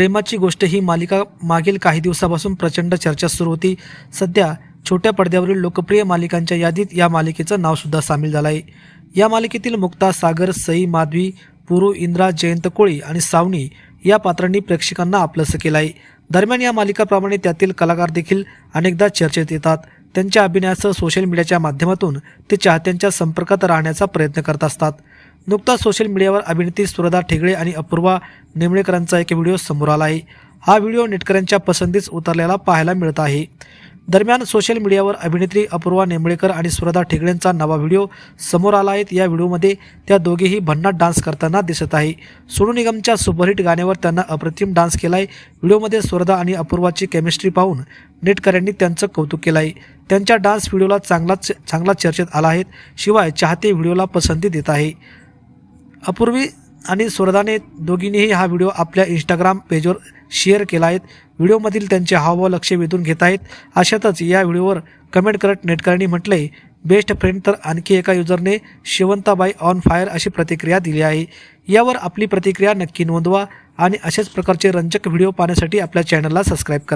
प्रेमाची गोष्ट ही मालिका मागील काही दिवसापासून प्रचंड चर्चा सुरू होती. सध्या छोट्या पडद्यावरील लोकप्रिय मालिकांच्या यादीत या मालिकेचं नावसुद्धा सामील झालं आहे या मालिकेतील मुक्ता सागर सई माधवी पुरू इंद्रा जयंत कोळी आणि सावनी या पात्रांनी प्रेक्षकांना आपलंसं केलं आहे दरम्यान या मालिकाप्रमाणे त्यातील कलाकार देखील अनेकदा चर्चेत येतात. त्यांच्या अभिनयासह सोशल मीडियाच्या माध्यमातून ते चाहत्यांच्या संपर्कात राहण्याचा प्रयत्न करत असतात. नुकताच सोशल मीडियावर अभिनेत्री सुरदा ठेगळे आणि अपूर्वा नेमळेकरांचा एक व्हिडिओ समोर आला आहे. हा व्हिडिओ नेटकऱ्यांच्या पसंतीस उतरलेला पाहायला मिळत आहे. दरम्यान सोशल मीडियावर अभिनेत्री अपूर्वा नेमळेकर आणि सुरदा ठेगळेंचा नवा व्हिडिओ समोर आला आहे. या व्हिडिओमध्ये त्या दोघेही भन्नाट डान्स करताना दिसत आहे. सोनू निगमच्या सुपरहिट गाण्यावर त्यांना अप्रतिम डान्स केला आहे व्हिडिओमध्ये सुरदा आणि अपूर्वाची केमिस्ट्री पाहून नेटकऱ्यांनी त्यांचं कौतुक केलं आहे त्यांच्या डान्स व्हिडिओला चांगलाच चांगला चर्चेत आला आहे. शिवाय चाहते व्हिडिओला पसंती देत आहे. अपूर्वी आणि सुरदाने दोघींनीही हा व्हिडिओ आपल्या इंस्टाग्राम पेजवर शेअर केला आहे. व्हिडिओमधील त्यांचे हावभाव लक्ष वेधून घेत आहेत. अशातच या व्हिडिओवर कमेंट करत नेटकरांनी म्हटले बेस्ट फ्रेंड तर आणखी एका युजरने शिवंताबाई ऑन फायर अशी प्रतिक्रिया दिली आहे. यावर आपली प्रतिक्रिया नक्की नोंदवा आणि अशाच प्रकारचे रंजक व्हिडिओ पाहण्यासाठी आपल्या चॅनलला सबस्क्राईब करा.